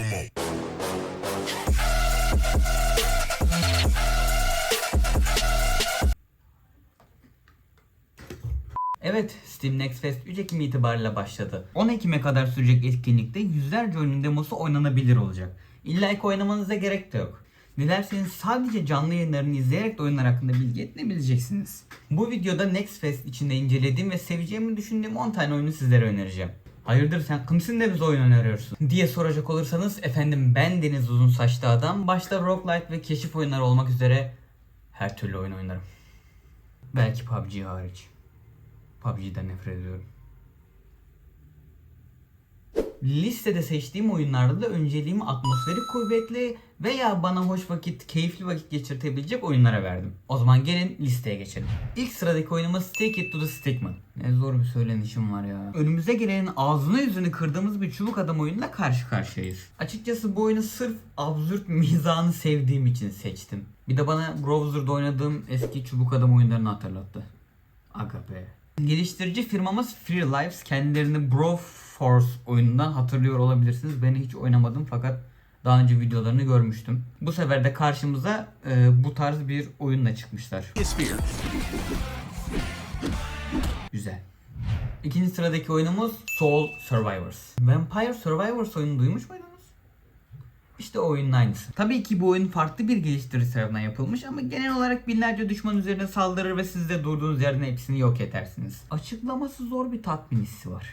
Come on. Evet, Steam Next Fest 3 Ekim itibariyle başladı. 10 Ekim'e kadar sürecek etkinlikte yüzlerce oyunun demosu oynanabilir olacak. İlla ki oynamanıza gerek de yok. Dilerseniz sadece canlı yayınlarını izleyerek de oyunlar hakkında bilgi edinebileceksiniz. Bu videoda Next Fest içinde incelediğim ve seveceğimi düşündüğüm 10 tane oyunu sizlere önereceğim. Hayırdır sen kimsin de bize oyun öneriyorsun? diye soracak olursanız efendim ben Deniz Uzun Saçlı Adam. Başta roguelite ve keşif oyunları olmak üzere her türlü oyun oynarım. Belki PUBG hariç. PUBG'den nefret ediyorum. Listede seçtiğim oyunlarda da önceliğimi atmosferi kuvvetli veya bana hoş vakit, keyifli vakit geçirtebilecek oyunlara verdim. O zaman gelin listeye geçelim. İlk sıradaki oyunumuz Take It To The Stickman. Ne zor bir söylenişim var ya. Önümüze gelenin ağzını yüzünü kırdığımız bir çubuk adam oyunuyla karşı karşıyayız. Açıkçası bu oyunu sırf absürt mizahını sevdiğim için seçtim. Bir de bana browser'da oynadığım eski çubuk adam oyunlarını hatırlattı. Aga be. Geliştirici firmamız Free Lives kendilerini Broforce oyunundan hatırlıyor olabilirsiniz. Ben hiç oynamadım fakat daha önce videolarını görmüştüm. Bu sefer de karşımıza e, bu tarz bir oyunla çıkmışlar. Güzel. İkinci sıradaki oyunumuz Soul Survivors. Vampire Survivors oyunu duymuş muydunuz? İşte oyunun aynısı. Tabii ki bu oyun farklı bir geliştirici tarafından yapılmış ama genel olarak binlerce düşman üzerine saldırır ve siz de durduğunuz yerden hepsini yok edersiniz. Açıklaması zor bir tatmin hissi var.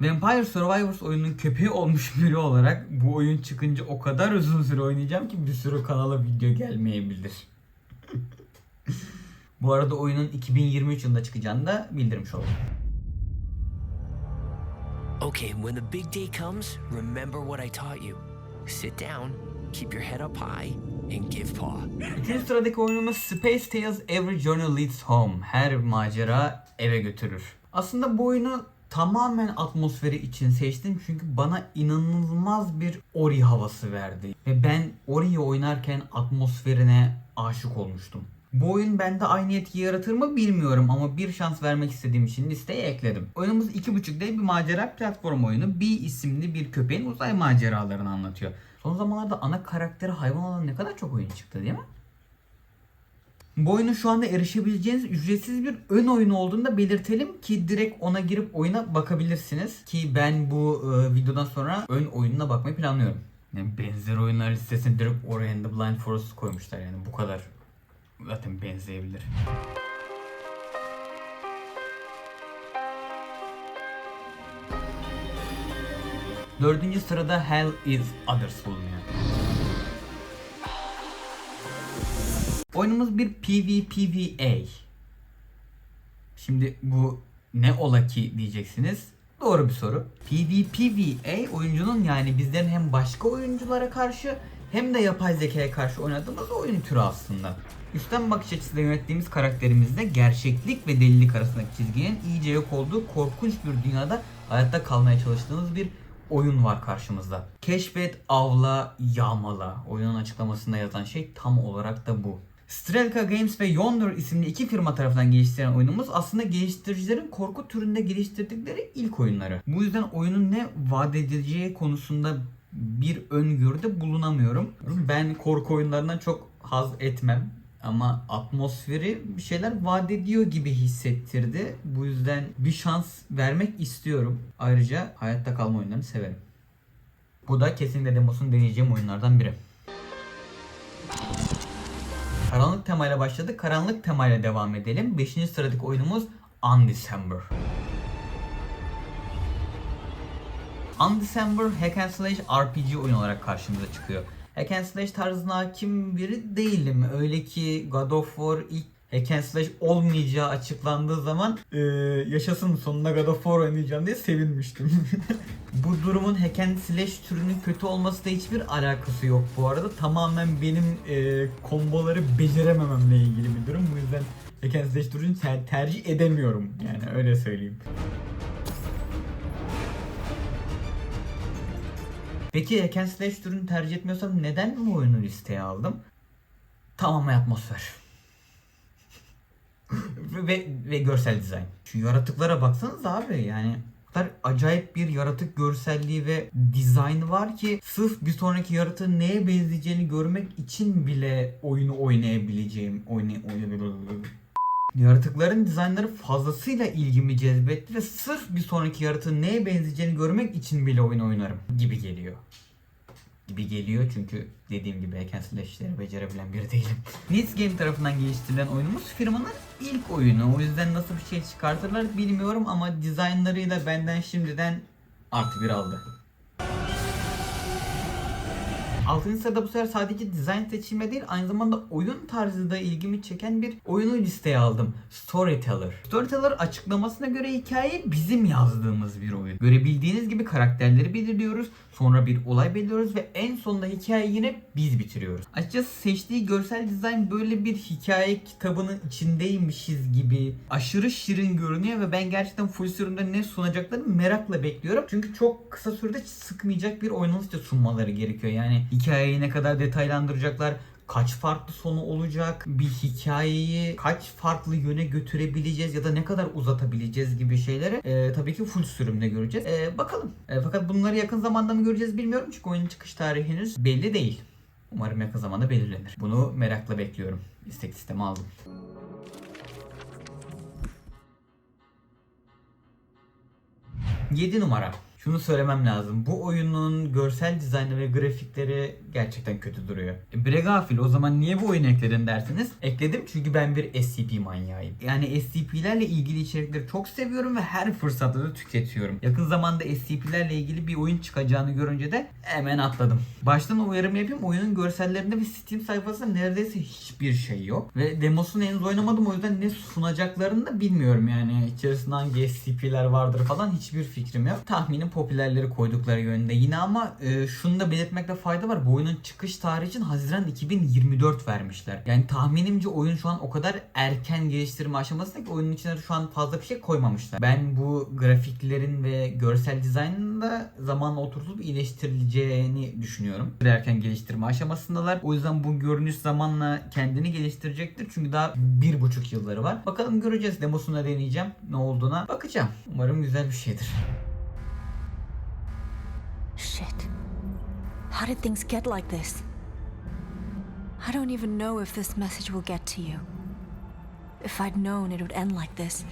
Vampire Survivors oyunun köpeği olmuş biri olarak bu oyun çıkınca o kadar uzun süre oynayacağım ki bir sürü kanala video gelmeyebilir. bu arada oyunun 2023 yılında çıkacağını da bildirmiş oldum. Okay, when the big day comes, remember what I taught you. Sit down, keep your head up high, and give paw. Üçüncü sıradaki oyunumuz Space Tales Every Journey Leads Home. Her macera eve götürür. Aslında bu oyunu tamamen atmosferi için seçtim çünkü bana inanılmaz bir Ori havası verdi. Ve ben Ori'yi oynarken atmosferine aşık olmuştum. Bu oyun bende aynı etki yaratır mı bilmiyorum ama bir şans vermek istediğim için listeye ekledim. Oyunumuz 2.5D bir macera platform oyunu. B isimli bir köpeğin uzay maceralarını anlatıyor. Son zamanlarda ana karakteri hayvan olan ne kadar çok oyun çıktı değil mi? Bu oyunun şu anda erişebileceğiniz ücretsiz bir ön oyun olduğunu da belirtelim ki direkt ona girip oyuna bakabilirsiniz. Ki ben bu e, videodan sonra ön oyununa bakmayı planlıyorum. Yani benzer oyunlar listesine direkt Ori and the Blind Forest koymuşlar yani bu kadar zaten benzeyebilir. Dördüncü sırada Hell is Others bulunuyor. Oyunumuz bir PvPvA. Şimdi bu ne ola ki diyeceksiniz. Doğru bir soru. PvPvA oyuncunun yani bizlerin hem başka oyunculara karşı hem de yapay zekaya karşı oynadığımız oyun türü aslında. Üstten bakış açısıyla yönettiğimiz karakterimizde gerçeklik ve delilik arasındaki çizginin iyice yok olduğu korkunç bir dünyada hayatta kalmaya çalıştığımız bir oyun var karşımızda. Keşfet, avla, yağmala. Oyunun açıklamasında yazan şey tam olarak da bu. Strelka Games ve Yonder isimli iki firma tarafından geliştirilen oyunumuz aslında geliştiricilerin korku türünde geliştirdikleri ilk oyunları. Bu yüzden oyunun ne vaat edileceği konusunda bir öngörüde bulunamıyorum. Ben korku oyunlarından çok haz etmem. Ama atmosferi bir şeyler vaat ediyor gibi hissettirdi. Bu yüzden bir şans vermek istiyorum. Ayrıca hayatta kalma oyunlarını severim. Bu da kesinlikle demosunu deneyeceğim oyunlardan biri. Karanlık temayla başladık. Karanlık temayla devam edelim. 5. sıradaki oyunumuz Undecember. Undecember Hack and Slash RPG oyun olarak karşımıza çıkıyor. Hack and Slash tarzına hakim biri değilim. Öyle ki God of War ilk Hack and Slash olmayacağı açıklandığı zaman eee, yaşasın sonunda God of War oynayacağım diye sevinmiştim. bu durumun Hack and Slash türünün kötü olması da hiçbir alakası yok bu arada. Tamamen benim eee, komboları beceremememle ilgili bir durum. Bu yüzden Hack and Slash türünü ter- tercih edemiyorum. Yani öyle söyleyeyim. Peki Hack Slash türünü tercih etmiyorsam neden bu oyunu listeye aldım? Tamamen atmosfer. ve, ve görsel dizayn. Şu yaratıklara baksanız abi yani kadar acayip bir yaratık görselliği ve dizayn var ki sırf bir sonraki yaratığın neye benzeyeceğini görmek için bile oyunu oynayabileceğim. Oyna, oyna, Yaratıkların dizaynları fazlasıyla ilgimi cezbetti ve sırf bir sonraki yaratığın neye benzeyeceğini görmek için bile oyun oynarım gibi geliyor. Gibi geliyor çünkü dediğim gibi hack slash'leri becerebilen biri değilim. Nits Game tarafından geliştirilen oyunumuz firmanın ilk oyunu. O yüzden nasıl bir şey çıkartırlar bilmiyorum ama dizaynlarıyla benden şimdiden artı bir aldı. 6. sırada bu sefer sadece dizayn seçilme değil aynı zamanda oyun tarzı da ilgimi çeken bir oyunu listeye aldım. Storyteller. Storyteller açıklamasına göre hikaye bizim yazdığımız bir oyun. Görebildiğiniz gibi karakterleri belirliyoruz. Sonra bir olay belirliyoruz ve en sonunda hikayeyi yine biz bitiriyoruz. Açıkçası seçtiği görsel dizayn böyle bir hikaye kitabının içindeymişiz gibi aşırı şirin görünüyor ve ben gerçekten full sürümde ne sunacaklarını merakla bekliyorum. Çünkü çok kısa sürede sıkmayacak bir oynanış da sunmaları gerekiyor. Yani hikayeyi ne kadar detaylandıracaklar, kaç farklı sonu olacak, bir hikayeyi kaç farklı yöne götürebileceğiz ya da ne kadar uzatabileceğiz gibi şeyleri e, tabii ki full sürümde göreceğiz. E, bakalım. E, fakat bunları yakın zamanda mı göreceğiz bilmiyorum çünkü oyunun çıkış tarihi henüz belli değil. Umarım yakın zamanda belirlenir. Bunu merakla bekliyorum. İstek listeme aldım. 7 numara. Şunu söylemem lazım. Bu oyunun görsel dizaynı ve grafikleri gerçekten kötü duruyor. E, bre gafil o zaman niye bu oyunu ekledin dersiniz? Ekledim çünkü ben bir SCP manyağıyım. Yani SCP'lerle ilgili içerikleri çok seviyorum ve her fırsatta da tüketiyorum. Yakın zamanda SCP'lerle ilgili bir oyun çıkacağını görünce de hemen atladım. Baştan uyarım yapayım. Oyunun görsellerinde ve Steam sayfasında neredeyse hiçbir şey yok. Ve demosunu henüz oynamadım o yüzden ne sunacaklarını da bilmiyorum yani. İçerisinde hangi SCP'ler vardır falan hiçbir fikrim yok. Tahminim popülerleri koydukları yönünde yine ama e, şunu da belirtmekte fayda var. Bu oyunun çıkış tarihi için Haziran 2024 vermişler. Yani tahminimce oyun şu an o kadar erken geliştirme aşamasında ki oyunun içine şu an fazla bir şey koymamışlar. Ben bu grafiklerin ve görsel dizaynın da zamanla oturtulup iyileştirileceğini düşünüyorum. Erken geliştirme aşamasındalar. O yüzden bu görünüş zamanla kendini geliştirecektir. Çünkü daha bir buçuk yılları var. Bakalım göreceğiz. Demosunu deneyeceğim. Ne olduğuna bakacağım. Umarım güzel bir şeydir. Shit. How did things get like this? I don't even know if this message will get to you. If I'd known it would end like this,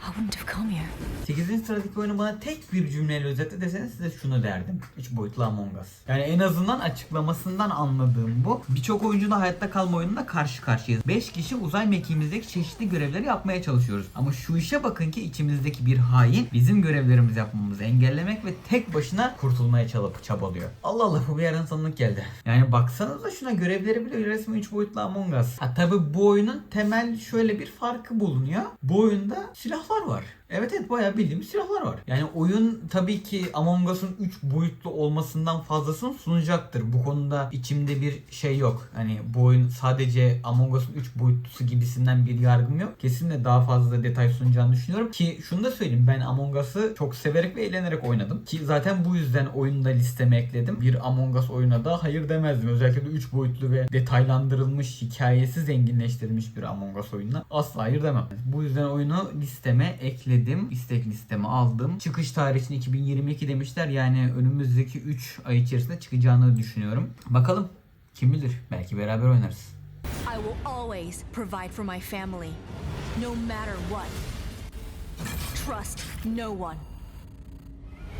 I wouldn't have come here. 8. sıradaki oyunu bana tek bir cümleyle özetle deseniz size şunu derdim. 3 boyutlu Among Us. Yani en azından açıklamasından anladığım bu. Birçok oyuncuyla hayatta kalma oyununa karşı karşıyayız. 5 kişi uzay mekiğimizdeki çeşitli görevleri yapmaya çalışıyoruz. Ama şu işe bakın ki içimizdeki bir hain bizim görevlerimizi yapmamızı engellemek ve tek başına kurtulmaya çalıp çabalıyor. Allah Allah bu bir yerden sanılık geldi. Yani baksanıza şuna görevleri bile resmen 3 boyutlu Among Us. Ha tabi bu oyunun temel şöyle bir farkı bulunuyor. Bu oyunda silahlar var. Evet evet bayağı bildiğimiz silahlar var. Yani oyun tabii ki Among Us'un 3 boyutlu olmasından fazlasını sunacaktır. Bu konuda içimde bir şey yok. Hani bu oyun sadece Among Us'un 3 boyutlusu gibisinden bir yargım yok. Kesinlikle daha fazla detay sunacağını düşünüyorum. Ki şunu da söyleyeyim ben Among Us'ı çok severek ve eğlenerek oynadım. Ki zaten bu yüzden oyunu da listeme ekledim. Bir Among Us oyuna da hayır demezdim. Özellikle de 3 boyutlu ve detaylandırılmış, hikayesi zenginleştirilmiş bir Among Us oyununa asla hayır demem. Bu yüzden oyunu listeme ekledim. İstek listeme aldım. Çıkış tarihi için 2022 demişler. Yani önümüzdeki 3 ay içerisinde çıkacağını düşünüyorum. Bakalım. Kim bilir? Belki beraber oynarız. I will always provide for my family, no matter what. Trust no one.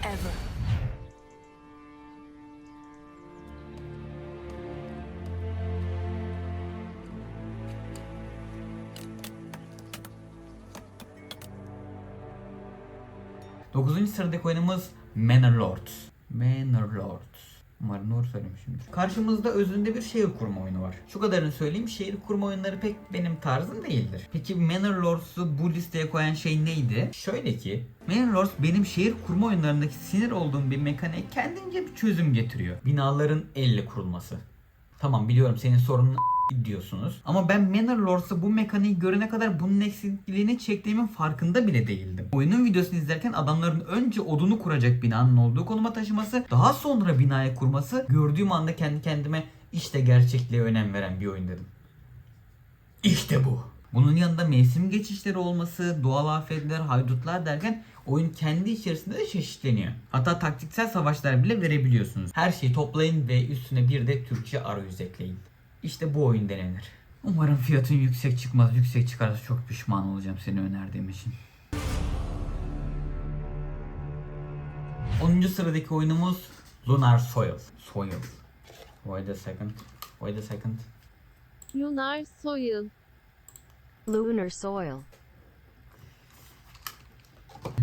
Ever. Dokuzuncu sıradaki oyunumuz Manor Lords. Manor Lords. Umarım doğru söylemişimdir. Karşımızda özünde bir şehir kurma oyunu var. Şu kadarını söyleyeyim şehir kurma oyunları pek benim tarzım değildir. Peki Manor Lords'u bu listeye koyan şey neydi? Şöyle ki Manor Lords benim şehir kurma oyunlarındaki sinir olduğum bir mekaniğe kendince bir çözüm getiriyor. Binaların elle kurulması. Tamam biliyorum senin sorunun diyorsunuz. Ama ben Manor Lords'ta bu mekaniği görene kadar bunun eksikliğini çektiğimin farkında bile değildim. Oyunun videosunu izlerken adamların önce odunu kuracak binanın olduğu konuma taşıması, daha sonra binaya kurması gördüğüm anda kendi kendime işte gerçekliğe önem veren bir oyun dedim. İşte bu. Bunun yanında mevsim geçişleri olması, doğal afetler, haydutlar derken Oyun kendi içerisinde de çeşitleniyor. Hatta taktiksel savaşlar bile verebiliyorsunuz. Her şeyi toplayın ve üstüne bir de Türkçe arayüz ekleyin. İşte bu oyun denenir. Umarım fiyatın yüksek çıkmaz. Yüksek çıkarsa çok pişman olacağım seni önerdiğim için. 10. sıradaki oyunumuz Lunar Soil. Soil. Wait a second. Wait a second. Lunar Soil. Lunar soil.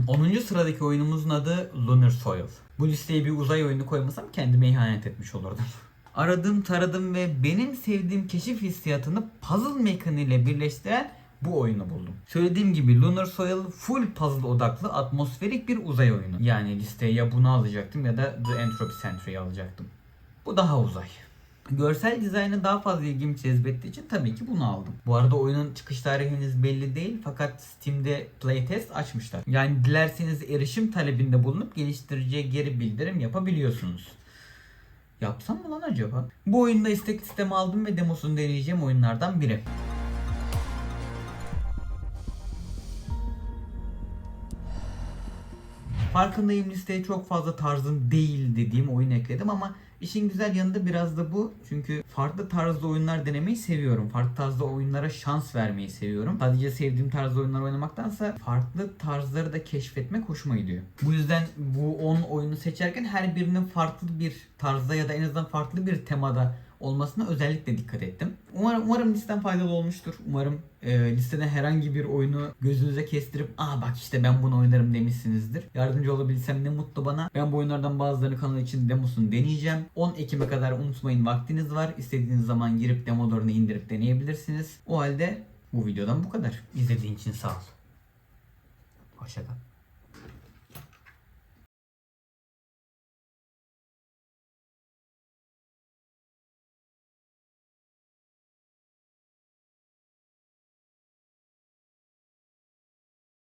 10. sıradaki oyunumuzun adı Lunar Soil. Bu listeye bir uzay oyunu koymasam kendime ihanet etmiş olurdum. Aradım taradım ve benim sevdiğim keşif hissiyatını puzzle mekaniğiyle birleştiren bu oyunu buldum. Söylediğim gibi Lunar Soil full puzzle odaklı atmosferik bir uzay oyunu. Yani listeye ya bunu alacaktım ya da The Entropy Century'yi alacaktım. Bu daha uzay. Görsel dizaynı daha fazla ilgimi cezbettiği için tabii ki bunu aldım. Bu arada oyunun çıkış tarihi henüz belli değil fakat Steam'de playtest açmışlar. Yani dilerseniz erişim talebinde bulunup geliştiriciye geri bildirim yapabiliyorsunuz. Yapsam mı lan acaba? Bu oyunda istek listeme aldım ve demosunu deneyeceğim oyunlardan biri. Farkındayım listeye çok fazla tarzım değil dediğim oyun ekledim ama işin güzel yanı da biraz da bu. Çünkü farklı tarzda oyunlar denemeyi seviyorum. Farklı tarzda oyunlara şans vermeyi seviyorum. Sadece sevdiğim tarzda oyunlar oynamaktansa farklı tarzları da keşfetmek hoşuma gidiyor. Bu yüzden bu 10 oyunu seçerken her birinin farklı bir tarzda ya da en azından farklı bir temada olmasına özellikle dikkat ettim. Umarım, umarım listem faydalı olmuştur. Umarım e, listede herhangi bir oyunu gözünüze kestirip aa bak işte ben bunu oynarım demişsinizdir. Yardımcı olabilsem ne mutlu bana. Ben bu oyunlardan bazılarını kanal için demosunu deneyeceğim. 10 Ekim'e kadar unutmayın vaktiniz var. İstediğiniz zaman girip demolarını indirip deneyebilirsiniz. O halde bu videodan bu kadar. İzlediğin için sağ ol. Hoşçakal.